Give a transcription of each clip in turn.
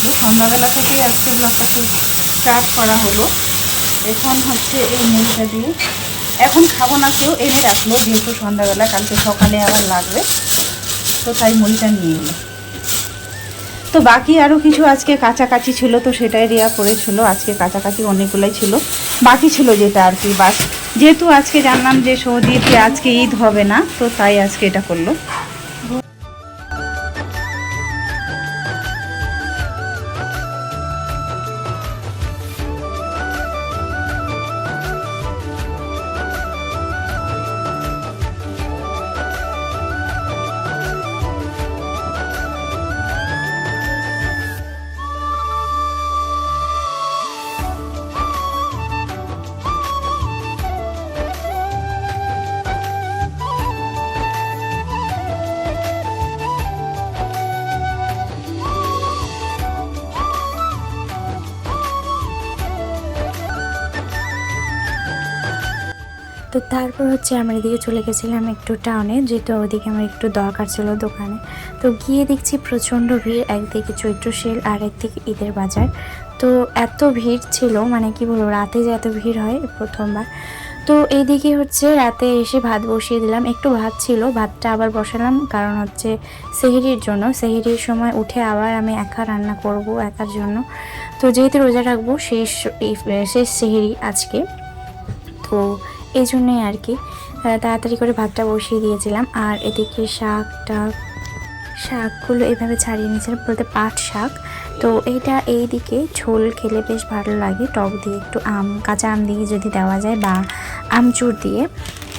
আসলো সন্ধ্যাবেলা থেকেই আজকে ব্লগটা স্টার্ট করা হলো। এখন হচ্ছে এই মুড়িটা দিয়ে। এখন খাব না কেউ, এনে রাখল, যেহেতু সন্ধ্যাবেলা, কালকে সকালে আবার লাগবে। তো তাই মুড়িটা নিয়ে এলো। তো বাকি আরও কিছু আজকে কাছাকাছি ছিল, তো সেটাই রিয়া করেছিল। আজকে কাছাকাছি অনেকগুলোই ছিল। বাকি ছিল যেটা আর কি, বাস। যেহেতু আজকে জানলাম যে সৌদিতে আজকে ঈদ হবে না, তো তাই আজকে এটা করল। তো তারপর হচ্ছে আমরা এদিকে চলে গেছিলাম একটু টাউনে যেহেতু ওদিকে আমার একটু দরকার ছিল দোকানে। তো গিয়ে দেখছি প্রচণ্ড ভিড়, একদিকে চৈত্র সেল আর একদিকে ঈদের বাজার। তো এত ভিড় ছিল মানে কি বলব, রাতে যে এত ভিড় হয় প্রথমবার। তো এইদিকে হচ্ছে রাতে এসে ভাত বসিয়ে দিলাম। একটু ভাত ছিল, ভাতটা আবার বসালাম, কারণ হচ্ছে সেহেরির জন্য। সেহেরির সময় উঠে আবার আমি একা রান্না করব একার জন্য। তো যেহেতু রোজা রাখব, শেষ শেষ সেহেরি আজকে। এই জন্যই আর কি তাড়াতাড়ি করে ভাতটা বসিয়ে দিয়েছিলাম। আর এদিকে শাকটা, শাকগুলো এভাবে ছাড়িয়ে নিয়েছিলাম, বলতে পাট শাক। তো এইটা এই দিকে ঝোল খেলে বেশ ভালো লাগে, টক দিয়ে একটু আম, কাঁচা আম দিয়ে যদি দেওয়া যায় বা আমচুর দিয়ে,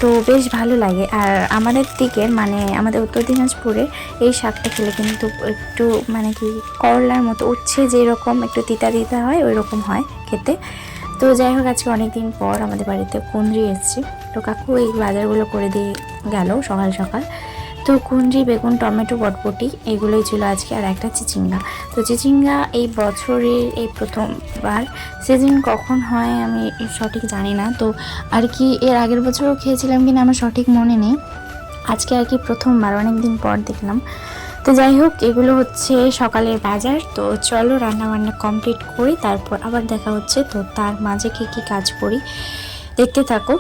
তো বেশ ভালো লাগে। আর আমাদের দিকে মানে আমাদের উত্তর দিনাজপুরে এই শাকটা খেলে কিন্তু একটু মানে কি করলার মতো উচ্ছে যেরকম, একটু তিতা তিতা হয় ওই রকম হয় খেতে। তো যাই হোক, আজকে অনেক দিন পর আমাদের বাড়িতে কুন্দ্রি এসেছে। তো কাকু এই বাজারগুলো করে দিয়ে গেল সকাল সকাল। তো কুন্দ্রি বেগুন, টমেটো, বটবটি, এগুলোই ছিল আজকে। আর একটা চিচিঙ্গা। তো চিচিঙ্গা এই বছরের এই প্রথমবার। সিজন কখন হয় আমি সঠিক জানি না। তো আর কি এর আগের বছরও খেয়েছিলাম কিনা আমার সঠিক মনে নেই। আজকে আর কি প্রথমবার অনেক দিন পর দেখলাম। তো যাই হোক, এগুলো হচ্ছে সকালের বাজার। তো চলো রান্না বান্না কমপ্লিট করি, তারপর আবার দেখা হচ্ছে। তো তার মাঝে কী কী কাজ করি, দেখতে থাকো।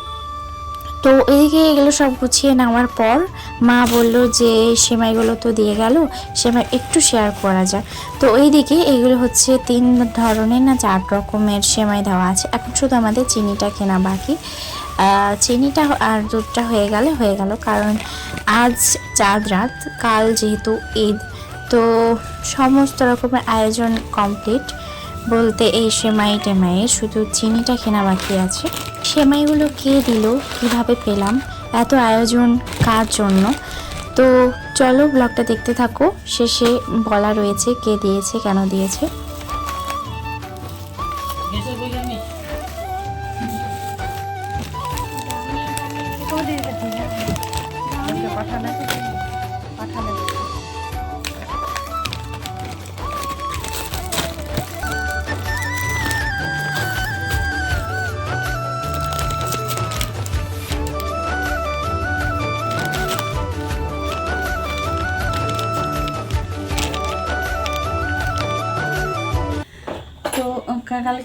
তো এইদিকে এগুলো সব গুছিয়ে নেওয়ার পর মা বলল যে, সেমাইগুলো তো দিয়ে গেল, সেমাই একটু শেয়ার করা যায় তো এইদিকে এগুলো হচ্ছে তিন ধরনের না চার রকমের সেমাই দেওয়া আছে। এখন শুধু আমাদের চিনিটা কেনা বাকি। চিনিটা আর দুধটা হয়ে গেলে, হয়ে গেল। কারণ আজ চাঁদ রাত, কাল যেহেতু ঈদ, তো সমস্ত রকমের আয়োজন কমপ্লিট বলতে এই সেমাই টেমাইয়ে শুধু চিনিটা কেনা বাকি আছে। সেমাইগুলো কে দিল, কীভাবে পেলাম, এত আয়োজন কার জন্য? তো চলো ব্লগটা দেখতে থাকো। শেষে বলা রয়েছে কে দিয়েছে, কেন দিয়েছে।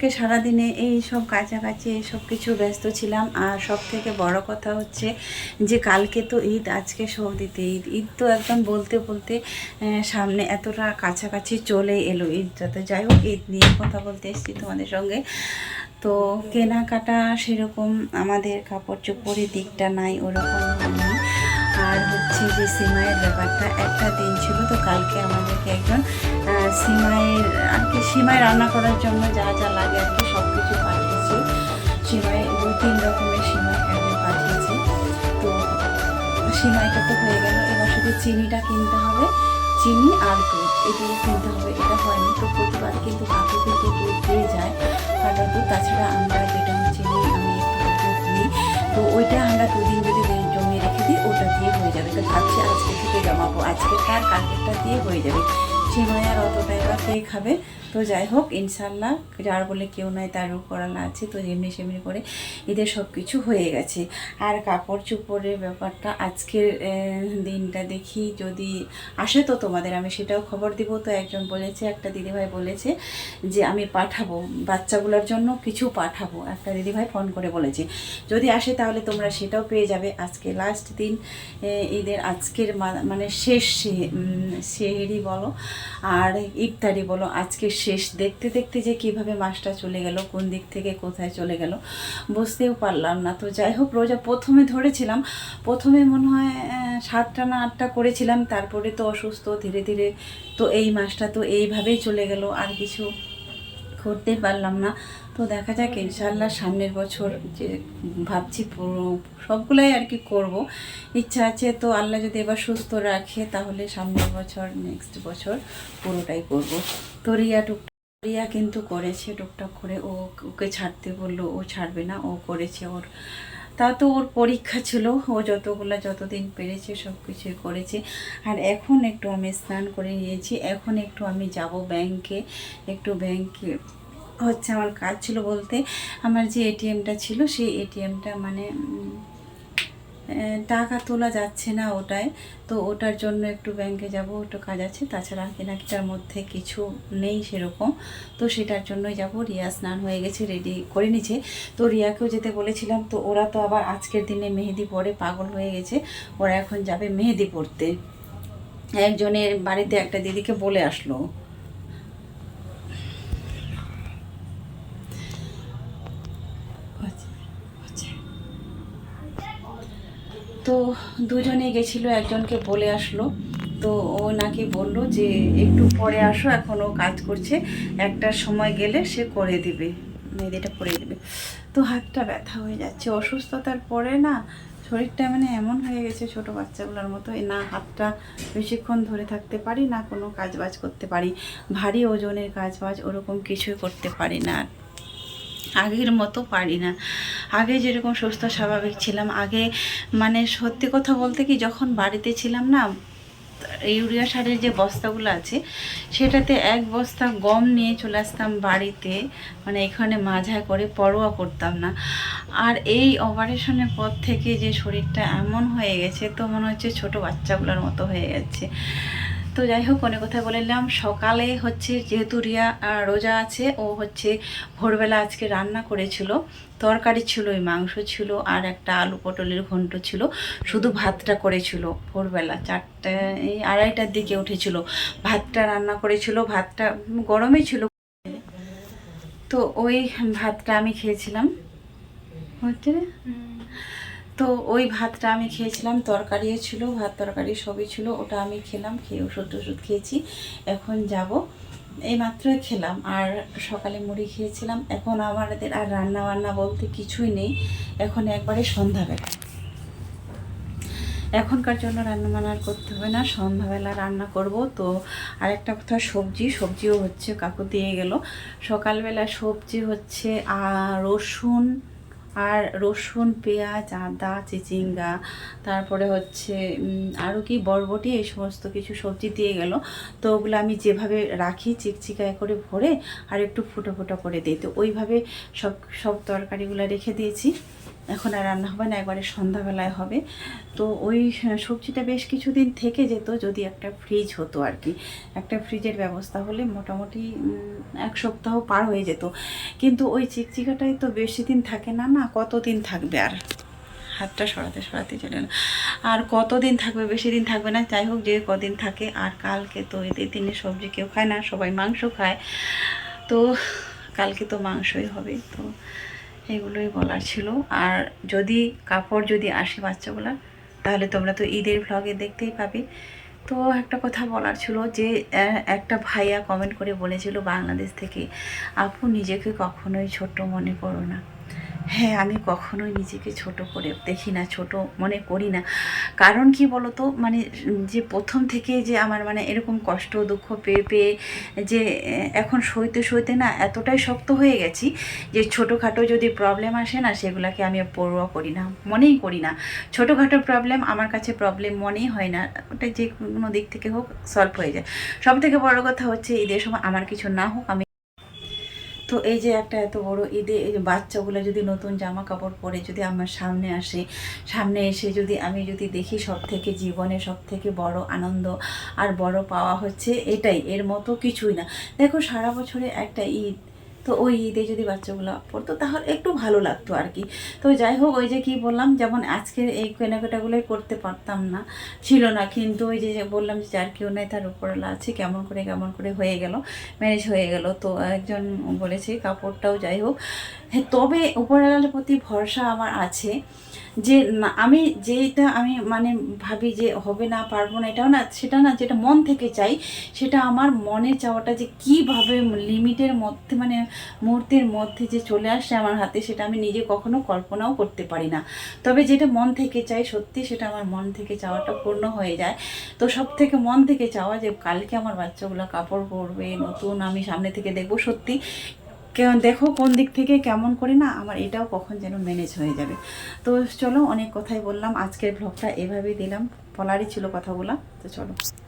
কা- কালকে সারাদিনে এই সব কাছাকাছি এই সব কিছু ব্যস্ত ছিলাম আর সব থেকে বড় কথা হচ্ছে যে কালকে তো ঈদ, আজকে সৌদিতে ঈদ। ঈদ তো একদম বলতে বলতে সামনে এতটা কাছাকাছি চলে এলো ঈদটা। তো যাই হোক, ঈদ নিয়ে কথা বলতে এসেছি তোমাদের সঙ্গে। তো কেনাকাটা সেরকম আমাদের কাপড় চোপড়ের দিকটা নাই, ওরকম নেই। আর হচ্ছে যে সিমাইয়ের ব্যাপারটা একটা দিন ছিল, তো কালকে আমাদেরকে একজন সিমাইয়ের আর কি সিমাই রান্না করার জন্য যা যা লাগে আর কি সব কিছু পাঠিয়েছে। সিমাই, দু তিন রকমের সিমাই একজন পাঠিয়েছে। তো সিমাইটা তো হয়ে গেল, এবার শুধু চিনিটা কিনতে হবে। চিনি আর দুধ এগুলো কিনতে হবে, এটা হয়নি। তো প্রতিবার কিন্তু কাকু কিন্তু দুধ দিয়ে যায়। কাটা দুধ, তাছাড়া আমরা যেটা হচ্ছে আমি একটু দুধ নিই। তো ওইটা আমরা দুদিন যদি জমিয়ে রেখে দিই, ওটা দিয়ে হয়ে যাবে। তো ভাবছি আজকে থেকে জমাবো, আজকে তার কালকেরটা দিয়ে হয়ে যাবে। সিমাই আর অতটাই বা কে খাবে। তো যাই হোক ইনশাল্লাহ যার বলে কেউ নাই, তার আল্লাহ আছে, তো এমনি সেমনি করে এদের সব কিছু হয়ে গেছে। আর কাপড় চোপড়ের ব্যাপারটা আজকের দিনটা দেখি যদি আসে তো তোমাদের, আমি সেটাও খবর দিব। তো একজন বলেছে, একটা দিদিভাই বলেছে যে, আমি পাঠাবো, বাচ্চাগুলোর জন্য কিছু পাঠাবো। একটা দিদিভাই ফোন করে বলেছে, যদি আসে তাহলে তোমরা সেটাও পেয়ে যাবে। আজকে লাস্ট দিন ঈদের আজকের মানে শেষ সেহেরি বলো আর ইফতারি বলো আজকে শেষ। দেখতে দেখতে যে কীভাবে মাসটা চলে গেল, কোন দিক থেকে কোথায় চলে গেল, বুঝতেও পারলাম না। তো যাই হোক, রোজা প্রথমে ধরেছিলাম। প্রথমে মনে হয় সাতটা না আটটা করেছিলাম, তারপরে তো অসুস্থ, ধীরে ধীরে তো এই মাসটা তো এইভাবেই চলে গেল, আর কিছু করতে পারলাম না। তো দেখা যাক ইনশাল্লাহ সামনের বছর যে ভাবছি সবগুলাই আর কি করব। ইচ্ছা আছে তো আল্লাহ যদি এবার সুস্থ রাখে, তাহলে সামনের বছর নেক্সট বছর পুরোটাই করব। তো রিয়া টুক, রিয়া কিন্তু করেছে টুকটাক করে, ও ওকে ছাড়তে বলল, ও ছাড়বে না, ও করেছে ওর। তা তো ওর পরীক্ষা ছিল, ও যতগুলা যতদিন পেরেছে সব কিছুই করেছে। আর এখন একটু আমি স্নান করে নিয়েছি, এখন একটু আমি যাব ব্যাংকে, একটু ব্যাংকে হচ্ছে আমার কাজ ছিল বলতে আমার যে এটিএমটা ছিল সেই এটিএমটা মানে টাকা তোলা যাচ্ছে না ওটায়। তো ওটার জন্য একটু ব্যাংকে যাব, একটু কাজ আছে। তাছাড়া কেনাকিটার মধ্যে কিছু নেই সেরকম। তো সেটার জন্যই যাব। রিয়া স্নান হয়ে গেছে রেডি করে নিছে তো রিয়াকেও যেতে বলেছিলাম, তো ওরা তো আবার আজকের দিনে মেহেদি পরে পাগল হয়ে গেছে। ওরা এখন যাবে মেহেদি পড়তে একজনের বাড়িতে একটা দিদিকে বলে আসলো। তো দুজনে গেছিল, একজনকে বলে আসলো। তো ও নাকি বলল যে, একটু পরে আসো, এখন ও কাজ করছে, একটা সময় গেলে সে করে দিবে। মেহেদিটা করে দিবে। তো হাতটা ব্যথা হয়ে যাচ্ছে, অসুস্থতার পরে না শরীরটা মানে এমন হয়ে গেছে ছোট বাচ্চাগুলোর মতো না হাতটা বেশিক্ষণ ধরে থাকতে পারি, না কোনো কাজ বাজ করতে পারি, ভারী ওজনের কাজ বাজ ওরকম কিছুই করতে পারি না আর। আগের মতো পারি না। আগে যেরকম সুস্থ, স্বাভাবিক ছিলাম, আগে মানে সত্যি কথা বলতে কি যখন বাড়িতে ছিলাম না, ইউরিয়া সারের যে বস্তাগুলো আছে, সেটাতে এক বস্তা গম নিয়ে চলে আসতাম বাড়িতে মানে এখানে মাঝায় করে পরোয়া করতাম না। আর এই অপারেশনের পর থেকে যে শরীরটা এমন হয়ে গেছে, তো মনে হচ্ছে ছোট বাচ্চাগুলোর মতো হয়ে যাচ্ছে তো যাই হোক অনেক কথা বললাম সকালে হচ্ছে যেহেতু রিয়া রোজা আছে ও হচ্ছে ভোরবেলা আজকে রান্না করেছিল। তরকারি ছিল ওই মাংস ছিল আর একটা আলু পটলের ঘন্ট ছিল। শুধু ভাতটা করেছিল ভোরবেলা চারটে এই আড়াইটার দিকে উঠেছিল। ভাতটা রান্না করেছিল ভাতটা উম, গরমই ছিল। তো ওই ভাতটা আমি খেয়েছিলাম। হচ্ছে? তো ওই ভাতটা আমি খেয়েছিলাম, তরকারিও ছিল, ভাত তরকারি সবই ছিল, ওটা আমি খেলাম, খেয়ে ওষুধ টষুধ খেয়েছি, এখন যাব। এই মাত্রই খেলাম, আর সকালে মুড়ি খেয়েছিলাম, এখন আমাদের আর রান্না বান্না বলতে কিছুই নেই, এখন একবারে সন্ধ্যাবেলা। এখনকার জন্য রান্না বান্না করতে হবে না, সন্ধ্যাবেলা রান্না করব, তো আরেকটা কথা, সবজি, সবজিও হচ্ছে, কাকু দিয়ে গেল। সকালবেলা সবজি হচ্ছে রসুন আর রসুন, পেঁয়াজ, আদা, চিচিঙ্গা, তারপরে হচ্ছে আরও কি, বরবটি, এই সমস্ত কিছু সবজি দিয়ে গেল। তো ওগুলো আমি যেভাবে রাখি, চিকচিকায় করে ভরে আর একটু ফুটো ফুটো করে দিই। তো ওইভাবে সব সব তরকারিগুলো রেখে দিয়েছি। এখন আর রান্না হবে না, একবারে সন্ধ্যাবেলায় হবে। তো ওই সবজিটা বেশ কিছুদিন থেকে যেত, যদি একটা ফ্রিজ হতো আর কি। একটা ফ্রিজের ব্যবস্থা হলে মোটামুটি এক সপ্তাহ পার হয়ে যেত। কিন্তু ওই চিকচিকাটাই তো বেশি দিন থাকে না না কতদিন থাকবে আর? হাতটা সরাতে সরাতে চলে না। আর কতদিন থাকবে, বেশি দিন থাকবে না, যাই হোক যে কদিন থাকে, আর কালকে তো এদের দিনে সবজি কেউ খায় না, সবাই মাংস খায়। তো কালকে তো মাংসই হবে, তো এগুলোই বলার ছিল। আর যদি কাপড় যদি আসে বাচ্চাগুলো তাহলে তোমরা তো ঈদের ভ্লগে দেখতেই পাবে। তো একটা কথা বলার ছিল যে একটা ভাইয়া কমেন্ট করে বলেছিল বাংলাদেশ থেকে, আপু, নিজেকে কখনোই ছোট মনে করো না। হ্যাঁ আমি কখনোই নিজেকে ছোট করে দেখি না, ছোট মনে করি না। কারণ কি বলতো? মানে যে প্রথম থেকে যে আমার মানে এরকম কষ্ট, দুঃখ পেয়ে পেয়ে যে এখন সইতে সইতে না এতটাই শক্ত হয়ে গেছি যে ছোটোখাটো যদি প্রবলেম আসে না, সেগুলোকে আমি পড়ুয়া করি না, মনেই করি না। ছোটোখাটো প্রবলেম আমার কাছে প্রবলেম মনেই হয় না, ওটা যে কোনো দিক থেকে হোক সলভ হয়ে যায়। সব থেকে বড় কথা হচ্ছে ঈদের সময় আমার কিছু না হোক, আমি তো এই যে একটা এত বড় ঈদে এই যে বাচ্চাগুলো যদি নতুন জামা কাপড় পরে যদি আমার সামনে আসে, সামনে এসে যদি আমি যদি দেখি সব থেকে জীবনে সব থেকে বড় আনন্দ আর বড় পাওয়া হচ্ছে এটাই, এর মতো কিছুই না। দেখো সারা বছরে একটা ঈদ তো ওই ঈদে যদি বাচ্চাগুলো পড়তো, তাহলে একটু ভালো লাগতো আর কি তো যাই হোক, ওই যে কি বললাম, যেমন আজকের এই কেনাকাটাগুলোই করতে পারতাম না, ছিল না। কিন্তু ওই যে বললাম যে যার কেউ নেই, তার উপরওয়ালা আছে, কেমন করে কেমন করে হয়ে গেল, ম্যানেজ হয়ে গেল। তো একজন বলেছে, কাপড়টাও যাই হোক। হ্যাঁ তবে উপরওয়ালার প্রতি ভরসা আমার আছে যে না, আমি যেটা আমি মানে ভাবি যে হবে না, পারব না, এটাও না, সেটা না, যেটা মন থেকে চাই, সেটা আমার মনে চাওয়াটা যে কীভাবে লিমিটের মধ্যে মানে মুহূর্তের মধ্যে যে চলে আসছে আমার হাতে, সেটা আমি নিজে কখনো কল্পনাও করতে পারি না। তবে যেটা মন থেকে চাই, সত্যি সেটা আমার মন থেকে চাওয়াটা পূর্ণ হয়ে যায়। তো সব থেকে মন থেকে চাওয়া যে কালকে আমার বাচ্চাগুলো কাপড় পরবে, নতুন আমি সামনে থেকে দেখব সত্যি। কে- দেখো কোন দিক থেকে, কেমন করে না, আমার এটাও কখন যেন ম্যানেজ হয়ে যাবে। তো চলো, অনেক কথাই বললাম। আজকের ব্লগটা এভাবেই দিলাম। বলারই ছিল কথাগুলো। তো চলো।